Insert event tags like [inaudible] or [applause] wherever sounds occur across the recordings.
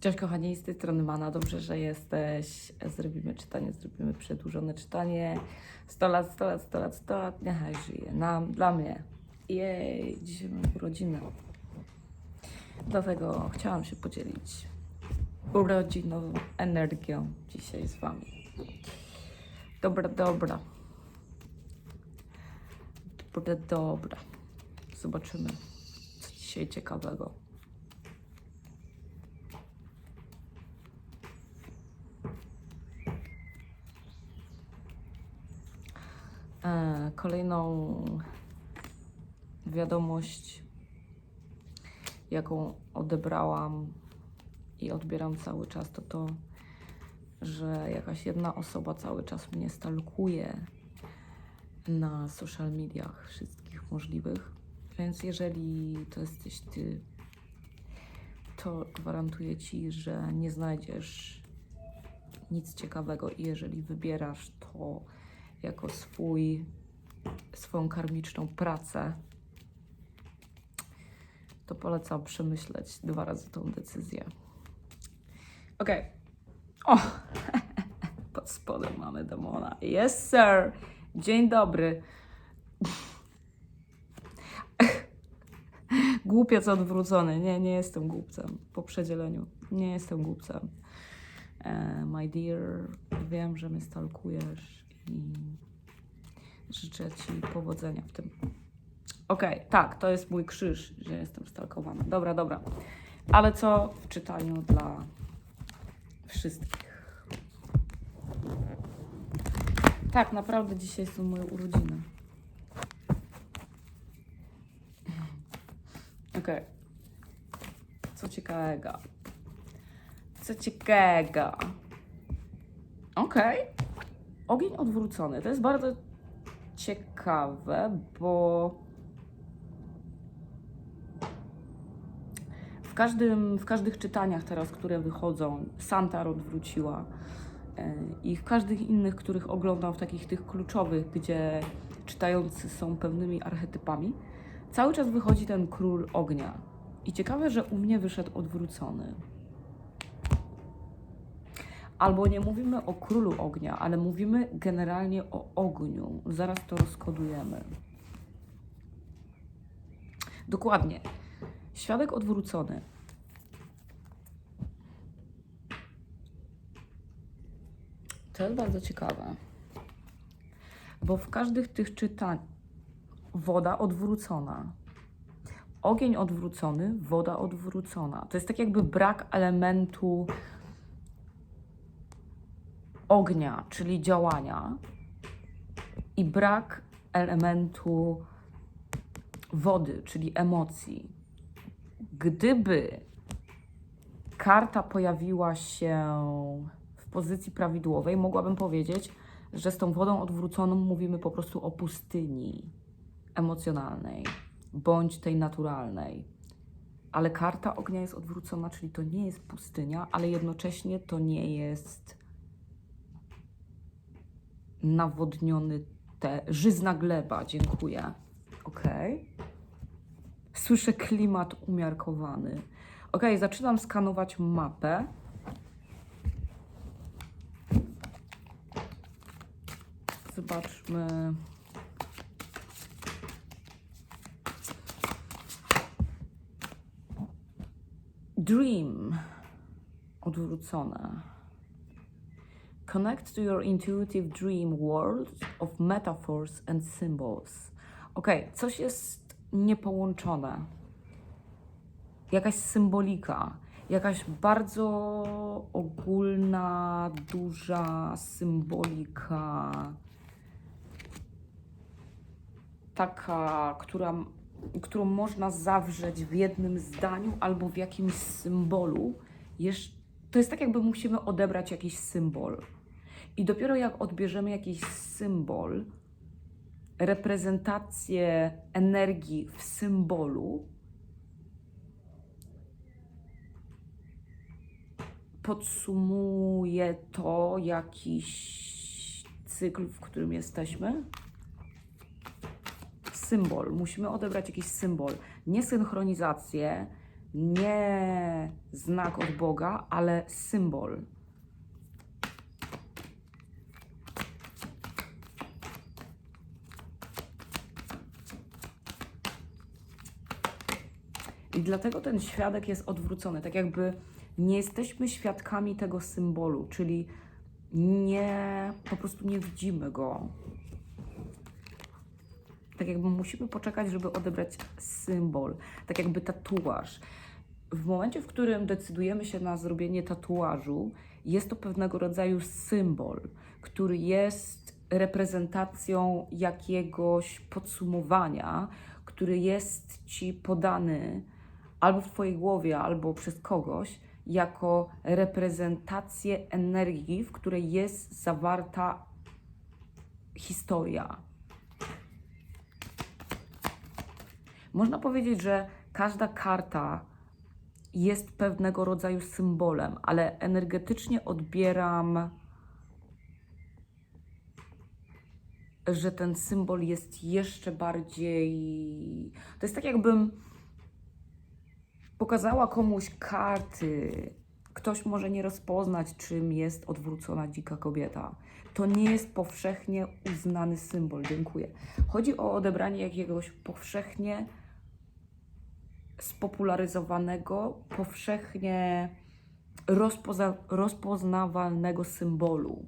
Cześć kochani, z tej strony Mana, dobrze, że jesteś. Zrobimy czytanie, zrobimy przedłużone czytanie. 100 lat, 100 lat, 100 lat, 100 lat, niechaj żyje nam, dla mnie. Jej, dzisiaj mam urodziny. Dlatego chciałam się podzielić urodzinową energią dzisiaj z Wami. Dobra, dobra. Dobra, dobra. Zobaczymy, co dzisiaj ciekawego. Kolejną wiadomość, jaką odebrałam i odbieram cały czas, to to, że jakaś jedna osoba cały czas mnie stalkuje na social mediach wszystkich możliwych. Więc jeżeli to jesteś ty, to gwarantuję ci, że nie znajdziesz nic ciekawego i jeżeli wybierasz to jako swój, swoją karmiczną pracę, to polecam przemyśleć dwa razy tą decyzję. Okej. O! [laughs] Pod spodem mamy demona. Yes, sir! Dzień dobry. [laughs] Głupiec odwrócony. Nie, nie jestem głupcem. Po przedzieleniu. Nie jestem głupcem. E, my dear, wiem, że mnie stalkujesz i życzę Ci powodzenia w tym. Okej, tak, to jest mój krzyż, że jestem stalkowana. Dobra, dobra. Ale co w czytaniu dla wszystkich? Tak, naprawdę dzisiaj są moje urodziny. Okej. Co ciekawego? Co ciekawego? Okej. Ogień odwrócony. To jest bardzo ciekawe, bo w, każdym, w każdych czytaniach teraz, które wychodzą, Santar odwróciła e, i w każdych innych, których oglądam, w takich tych kluczowych, gdzie czytający są pewnymi archetypami, cały czas wychodzi ten król ognia. I ciekawe, że u mnie wyszedł odwrócony. Albo nie mówimy o królu ognia, ale mówimy generalnie o ogniu. Zaraz to rozkodujemy. Dokładnie. Świadek odwrócony. To jest bardzo ciekawe. Bo w każdych tych czytaniach woda odwrócona. Ogień odwrócony, woda odwrócona. To jest tak jakby brak elementu ognia, czyli działania, i brak elementu wody, czyli emocji. Gdyby karta pojawiła się w pozycji prawidłowej, mogłabym powiedzieć, że z tą wodą odwróconą mówimy po prostu o pustyni emocjonalnej bądź tej naturalnej. Ale karta ognia jest odwrócona, czyli to nie jest pustynia, ale jednocześnie to nie jest nawodniony te żyzna gleba. Dziękuję. Ok. Słyszę klimat umiarkowany. Ok, zaczynam skanować mapę. Zobaczmy. Dream. Odwrócone. Connect to your intuitive dream world of metaphors and symbols. Ok, coś jest niepołączone. Jakaś symbolika, jakaś bardzo ogólna, duża symbolika. Taka, która, którą można zawrzeć w jednym zdaniu albo w jakimś symbolu. To jest tak, jakby musimy odebrać jakiś symbol. I dopiero jak odbierzemy jakiś symbol, reprezentację energii w symbolu, podsumuje to jakiś cykl, w którym jesteśmy. Symbol. Musimy odebrać jakiś symbol. Nie synchronizację, Nie znak od Boga, ale symbol. I dlatego ten świadek jest odwrócony. Tak jakby nie jesteśmy świadkami tego symbolu, czyli nie, po prostu nie widzimy go. Tak jakby musimy poczekać, żeby odebrać symbol, tak jakby tatuaż. W momencie, w którym decydujemy się na zrobienie tatuażu, jest to pewnego rodzaju symbol, który jest reprezentacją jakiegoś podsumowania, który jest ci podany albo w Twojej głowie, albo przez kogoś, jako reprezentację energii, w której jest zawarta historia. Można powiedzieć, że każda karta jest pewnego rodzaju symbolem, ale energetycznie odbieram, że ten symbol jest jeszcze bardziej. To jest tak, jakbym pokazała komuś karty. Ktoś może nie rozpoznać, czym jest odwrócona dzika kobieta. To nie jest powszechnie uznany symbol. Dziękuję. Chodzi o odebranie jakiegoś powszechnie spopularyzowanego, powszechnie rozpoza- rozpoznawalnego symbolu.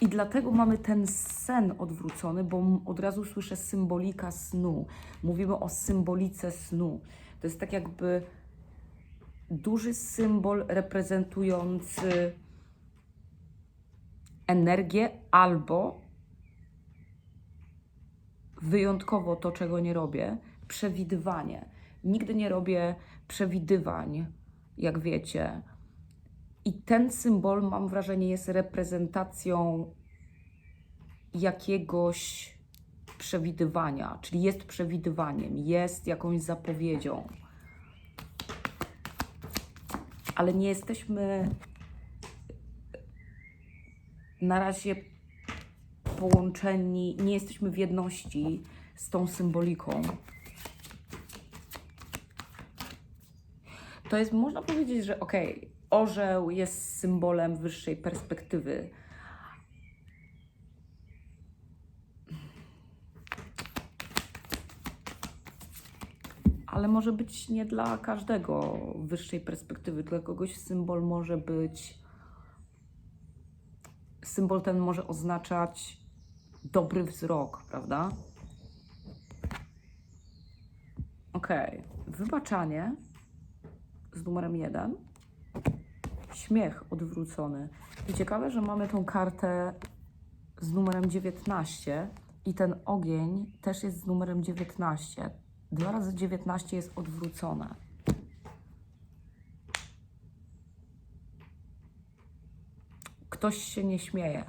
I dlatego mamy ten sen odwrócony, bo od razu słyszę symbolika snu. Mówimy o symbolice snu. To jest tak jakby duży symbol reprezentujący energię albo wyjątkowo to, czego nie robię, przewidywanie. Nigdy nie robię przewidywań, jak wiecie. I ten symbol, mam wrażenie, jest reprezentacją jakiegoś przewidywania, czyli jest przewidywaniem, jest jakąś zapowiedzią. Ale nie jesteśmy na razie połączeni, nie jesteśmy w jedności z tą symboliką. To jest, można powiedzieć, że okej, orzeł jest symbolem wyższej perspektywy. Ale może być nie dla każdego wyższej perspektywy. Dla kogoś symbol może być. Symbol ten może oznaczać dobry wzrok, prawda? Okej. Wybaczanie z numerem 1. Śmiech odwrócony. I ciekawe, że mamy tą kartę z numerem 19 i ten ogień też jest z numerem 19. Dwa razy 19 jest odwrócone. Ktoś się nie śmieje.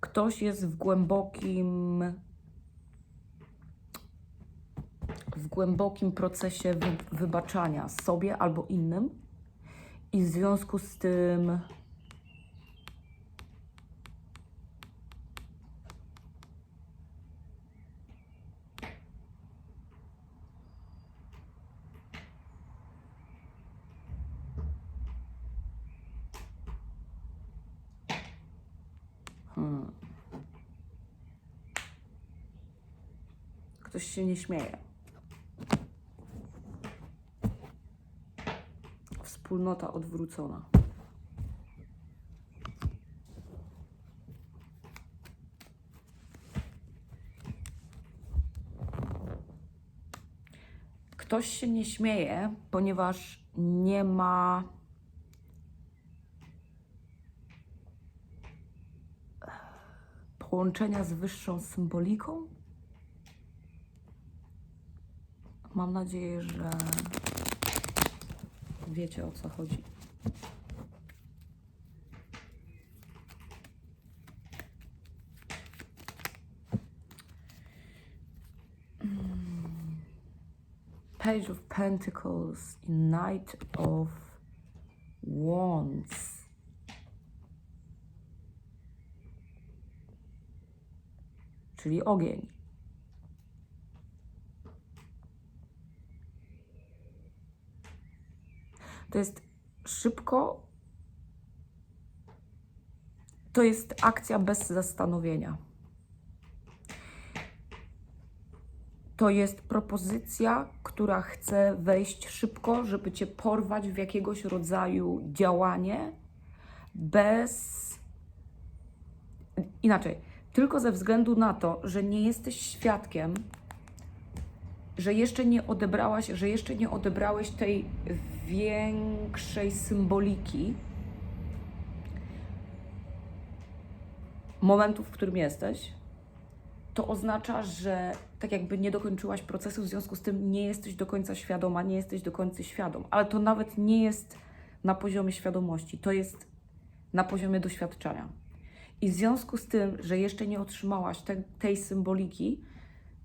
Ktoś jest w głębokim w głębokim procesie wy, wybaczania sobie albo innym i w związku z tym Hmm. Ktoś się nie śmieje. Wspólnota odwrócona. Ktoś się nie śmieje, ponieważ nie ma połączenia z wyższą symboliką. Mam nadzieję, że wiecie o co chodzi. Mm. Page of Pentacles, Knight of Wands. Czyli ogień. To jest szybko. To jest akcja bez zastanowienia. To jest propozycja, która chce wejść szybko, żeby cię porwać w jakiegoś rodzaju działanie bez. Inaczej, tylko ze względu na to, że nie jesteś świadkiem, że jeszcze nie odebrałaś, że jeszcze nie odebrałeś tej większej symboliki momentu, w którym jesteś, to oznacza, że tak jakby nie dokończyłaś procesu, w związku z tym nie jesteś do końca świadoma, nie jesteś do końca świadom. Ale to nawet nie jest na poziomie świadomości, to jest na poziomie doświadczenia. I w związku z tym, że jeszcze nie otrzymałaś te, tej symboliki,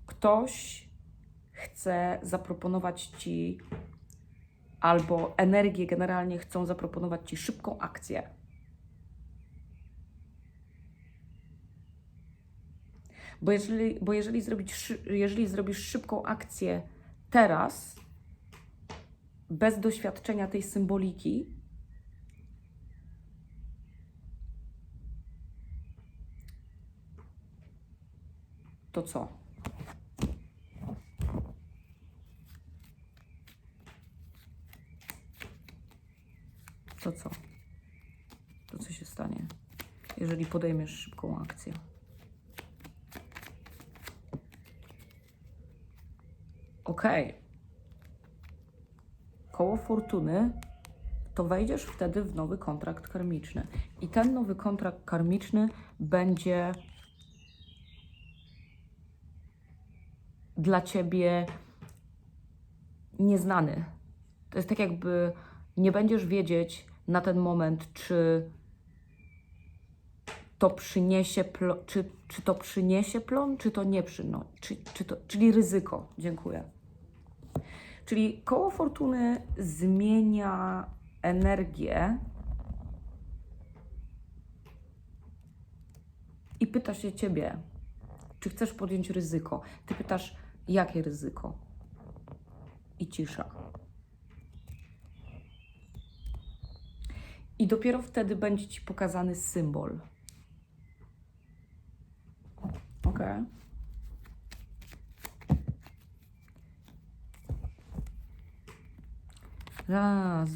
ktoś chce zaproponować ci, albo energie generalnie chcą zaproponować ci szybką akcję. Bo jeżeli, bo jeżeli, zrobić, jeżeli zrobisz szybką akcję teraz, bez doświadczenia tej symboliki, to co? To co? To co się stanie, jeżeli podejmiesz szybką akcję? Okej. Koło fortuny to wejdziesz wtedy w nowy kontrakt karmiczny. I ten nowy kontrakt karmiczny będzie dla ciebie nieznany. To jest tak, jakby nie będziesz wiedzieć na ten moment, czy to przyniesie, plo, czy, czy to przyniesie plon, czy to nie przynosi, czy, czy to, czyli ryzyko. Dziękuję. Czyli koło fortuny zmienia energię i pyta się ciebie, czy chcesz podjąć ryzyko. Ty pytasz, jakie ryzyko? I cisza. I dopiero wtedy będzie ci pokazany symbol. Ok. Raz,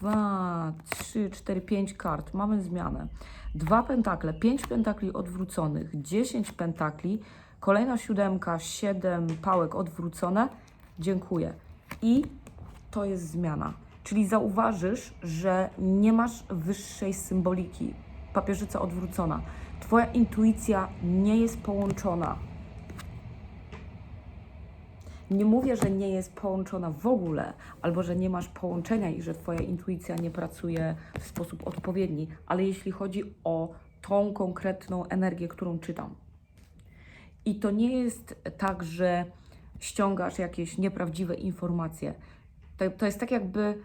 dwa, trzy, cztery, pięć kart. Mamy zmianę. Dwa pentakle, pięć pentakli odwróconych, dziesięć pentakli, kolejna siódemka, siedem pałek odwrócone. Dziękuję. I to jest zmiana. Czyli zauważysz, że nie masz wyższej symboliki. Papieżyca odwrócona. Twoja intuicja nie jest połączona. Nie mówię, że nie jest połączona w ogóle, albo że nie masz połączenia i że Twoja intuicja nie pracuje w sposób odpowiedni, ale jeśli chodzi o tą konkretną energię, którą czytam. I to nie jest tak, że ściągasz jakieś nieprawdziwe informacje. To, to jest tak, jakby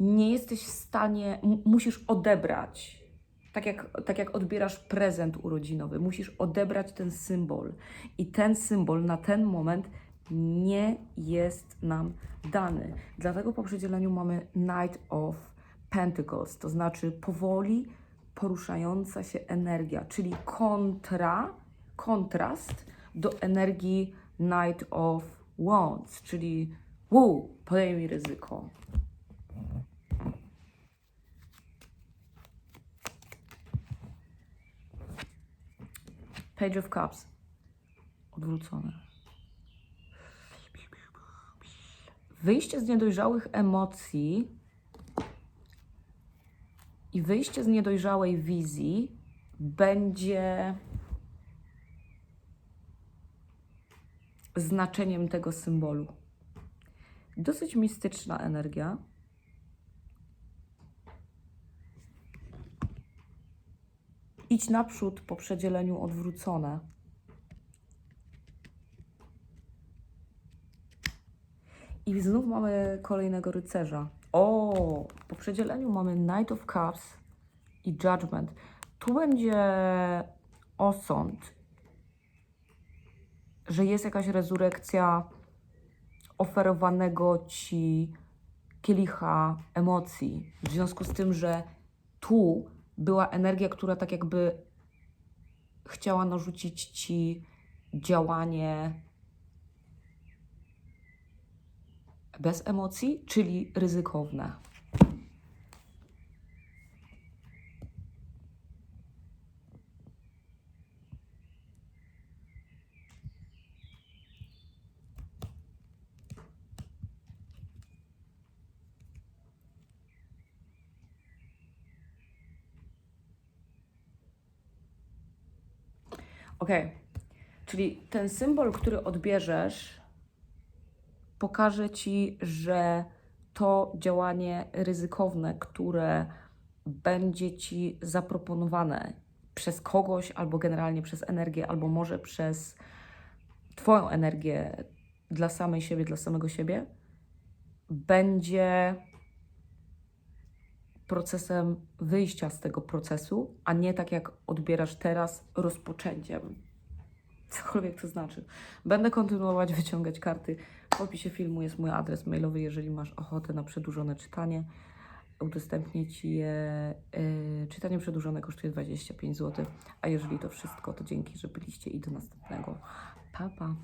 nie jesteś w stanie, musisz odebrać. Tak jak, tak jak odbierasz prezent urodzinowy, musisz odebrać ten symbol. I ten symbol na ten moment nie jest nam dany. Dlatego po przedzieleniu mamy Knight of Pentacles, to znaczy powoli poruszająca się energia, czyli kontra, kontrast do energii Knight of Wands, czyli wow, podejmij ryzyko. Page of Cups. Odwrócone. Wyjście z niedojrzałych emocji i wyjście z niedojrzałej wizji będzie znaczeniem tego symbolu. Dosyć mistyczna energia. Idź naprzód po przedzieleniu odwrócone. I znów mamy kolejnego rycerza. O, po przedzieleniu mamy Knight of Cups i Judgment. Tu będzie osąd, że jest jakaś rezurekcja oferowanego ci kielicha emocji. W związku z tym, że tu była energia, która tak jakby chciała narzucić ci działanie bez emocji, czyli ryzykowne. Ok, czyli ten symbol, który odbierzesz, pokaże ci, że to działanie ryzykowne, które będzie ci zaproponowane przez kogoś, albo generalnie przez energię, albo może przez Twoją energię dla samej siebie, dla samego siebie, będzie procesem wyjścia z tego procesu, a nie tak jak odbierasz teraz, rozpoczęciem. Cokolwiek to znaczy. Będę kontynuować wyciągać karty. W opisie filmu jest mój adres mailowy, jeżeli masz ochotę na przedłużone czytanie. Udostępnię Ci je. Yy, czytanie przedłużone kosztuje 25 zł, a jeżeli to wszystko, to dzięki, że byliście i do następnego. Pa, pa.